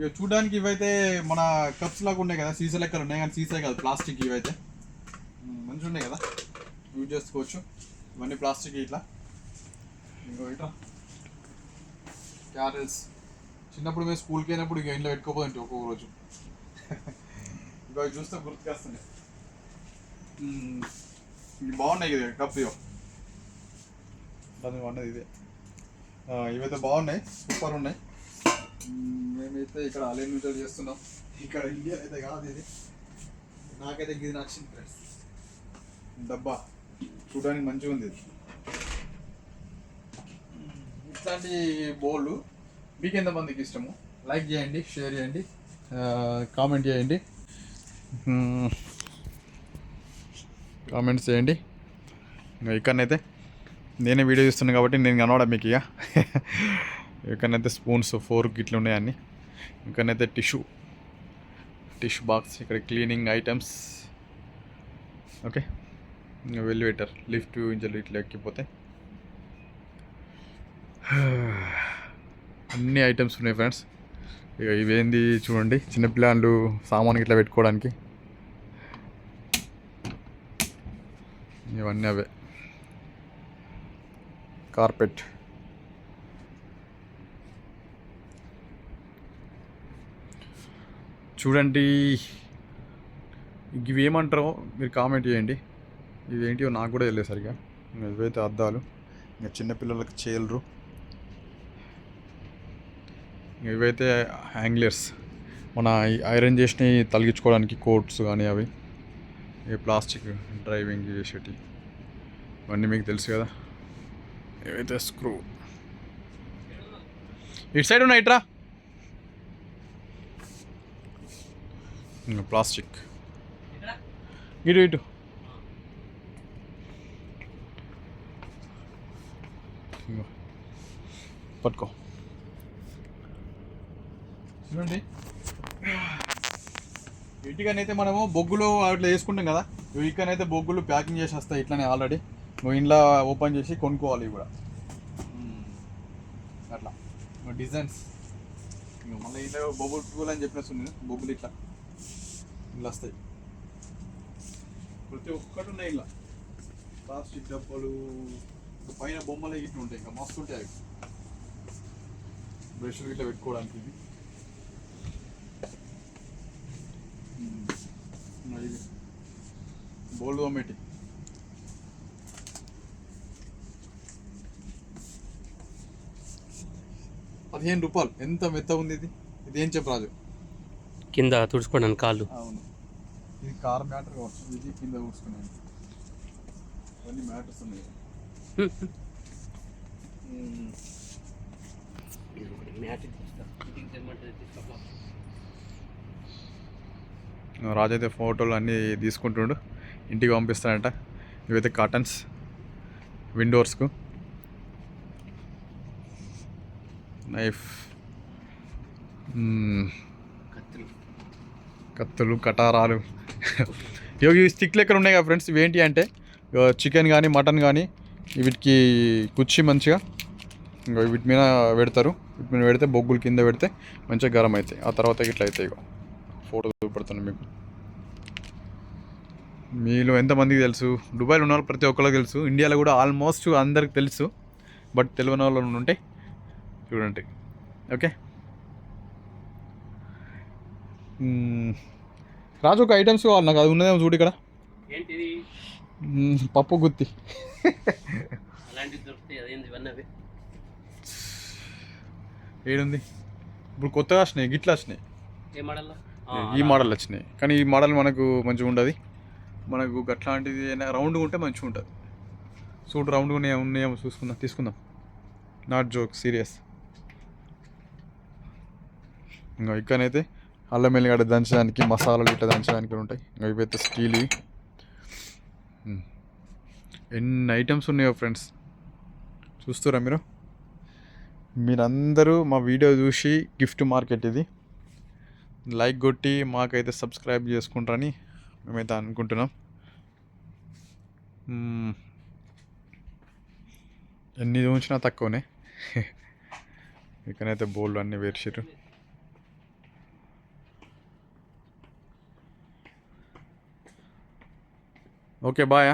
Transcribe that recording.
ఇక చూడడానికి ఇవైతే మన కప్స్ లాగా ఉన్నాయి కదా సీసా లెక్కలు ఉన్నాయి కానీ సీసా కాదు ప్లాస్టిక్ ఇవైతే. మ్మ్, మంచిగా ఉన్నాయి కదా? యూజ్ చేసుకోవచ్చు. ఇవన్నీ ప్లాస్టిక్ ఇట్లా. ఇంకో ఇట్లా. క్యారెల్స్. చిన్నప్పుడు మేము స్కూల్కి వెళ్ళినప్పుడు ఇక ఇంట్లో పెట్టుకోపోదంటే ఒక్కొక్క రోజు? ఇంకో చూస్తే గుర్తుకొస్తున్నాయి. మ్మ్. ఇవి బాగున్నాయి కదా కప్ ఇవో దాని అన్నది ఇదే. ఇవైతే బాగున్నాయి. సూపర్ ఉన్నాయి. మేమైతే ఇక్కడ అలైన్ న్యూట్రల్ చేస్తున్నాం. ఇక్కడ ఇండియా అయితే కాదు ఇది. నాకైతే ఇది నచ్చింది ఫ్రెండ్స్. డబ్బా. చూడడానికి మంచిగా ఉంది ఇట్లాంటి బౌల్ మీకు ఎంతమందికి ఇష్టము? లైక్ చేయండి షేర్ చేయండి కామెంట్ చేయండి. కామెంట్స్ చేయండి. ఇంకా ఇక్కడనైతే నేనే వీడియో చూస్తున్నాను కాబట్టి నేను కనవడా మీకు ఇక. ఇక్కడనైతే స్పూన్స్ ఫోర్క్ ఇట్లా ఉన్నాయన్నీ ఇక్కడనైతే టిష్యూ టిష్యూ బాక్స్ ఇక్కడ cleaning items. Okay? Elevator lift ఇంజలు ఇట్లా ఎక్కిపోతే. అన్ని ఐటమ్స్ ఉన్నాయి ఫ్రెండ్స్. ఇక ఇవేంది చూడండి. చిన్నపిల్లలు సామాన్ ఇట్లా పెట్టుకోవడానికి. ఇవన్నీ అవే. కార్పెట్. చూడండి. ఇవి ఏమంటారో మీరు కామెంట్ చేయండి. ఇవేంటివో నాకు కూడా తెలియదు సరిగా. ఇవైతే అద్దాలు. ఇంకా చిన్నపిల్లలకి చేయలరు ఇవైతే హ్యాంగ్లర్స్. మన ఐరన్ చేసినవి తలిగించుకోవడానికి కోట్స్ కానీ అవి. ఈ ప్లాస్టిక్ డ్రైవింగ్ చేసేటి. ఇవన్నీ మీకు తెలుసు కదా. ఇవైతే స్క్రూ. ఇటు సైడ్ ఉన్నాయి ఇట్రా ఇంకా ప్లాస్టిక్. ఇటు ఇటు. పట్టుకో. చూడండి ఇటుకనైతే మనము బొగ్గులు అట్లా వేసుకుంటాం కదా. ఇవి ఇక్కడనైతే బొగ్గులు ప్యాకింగ్ చేసి వస్తాయి ఇట్లానే ఆల్రెడీ. నువ్వు ఇంట్లో ఓపెన్ చేసి కొనుక్కోవాలి కూడా. అట్లా. డిజైన్స్. మళ్ళీ ఇట్లా బొగ్గులు అని చెప్పేస్తుంది బొగ్గులు ఇట్లా. ఇలా వస్తాయి ప్రతి ఒక్కటి ఉన్నాయి ఇలా ప్లాస్టిక్ డబ్బాలు పైన బొమ్మలు ఇట్లా ఉంటాయి ఇంకా మస్తు ఉంటాయి అవి. బ్రష్లు ఇట్లా పెట్టుకోవడానికి ఇది బోల్డ్ బొమ్మటి పదిహేను రూపాయలు. ఎంత మెత్త ఉంది ఇది? ఇది ఏం చెప్పు కింద తుడుచుకోవడానికి కాళ్ళు. అవును. ఇది కార్ మ్యాటర్ ఇది కింద కూర్చుకున్నాను ఇవన్నీ మ్యాటర్స్ ఉన్నాయి. రాజు అయితే ఫోటోలు అన్నీ తీసుకుంటుండు. ఇంటికి పంపిస్తాడంట. ఇవైతే కాటన్స్ విండోర్స్కు నైఫ్. కత్తులు కటారాలు. ఇవి ఇవి ఎక్కడ లెక్కలు ఉన్నాయి కదా ఫ్రెండ్స్ ఇవి ఏంటి అంటే చికెన్ కానీ మటన్ కానీ వీటికి కుచ్చి మంచిగా ఇంకా వీటి మీద పెడతారు. వీటి మీద పెడితే బొగ్గులు కింద పెడితే మంచిగా గరం అవుతాయి ఆ తర్వాత ఇట్లా అవుతాయి ఇగో. ఫోటో చూపెడతాను మీకు. మీలో ఎంతమందికి తెలుసు? దుబాయ్లో ఉన్న వాళ్ళు ప్రతి ఒక్కరికి తెలుసు. ఇండియాలో కూడా ఆల్మోస్ట్ అందరికి తెలుసు. బట్ తెలియని వాళ్ళు ఉంటే చూడండి. ఓకే? రాజు ఒక ఐటమ్స్ కావాలి నాకు అది ఉన్నదేమో చూడు ఇక్కడ. పప్పు గుత్తి. ఏడుంది? ఇప్పుడు కొత్తగా వచ్చినాయి గిట్లా వచ్చినాయి. ఈ మోడల్ వచ్చినాయి. కానీ ఈ మోడల్ మనకు మంచిగా ఉండదు. మనకు గట్లాంటిది రౌండ్గా ఉంటే మంచిగా ఉంటుంది. చూడు రౌండ్గా ఉన్నాయో ఉన్నాయేమో చూసుకుందాం తీసుకుందాం. నాట్ జోక్ సీరియస్ ఇంకా ఇక్కడనైతే అల్లం ఎల్లిగడ్డ దంచడానికి మసాలాలు ఇట్లా దంచడానికి ఉంటాయి. ఇంకా ఇవైతే స్టీల్ ఎన్ని ఐటమ్స్ ఉన్నాయో ఫ్రెండ్స్? చూస్తురా మీరు? మీరందరూ మా వీడియో చూసి గిఫ్ట్ మార్కెట్ ఇది. లైక్ కొట్టి మాకైతే సబ్స్క్రైబ్ చేసుకుంటారని మేమైతే అనుకుంటున్నాం. ఎన్ని చూసినా తక్కువనే. ఇక్కడైతే బోల్డ్ అన్నీ వేర్చిర్రు ఓకే బాయ్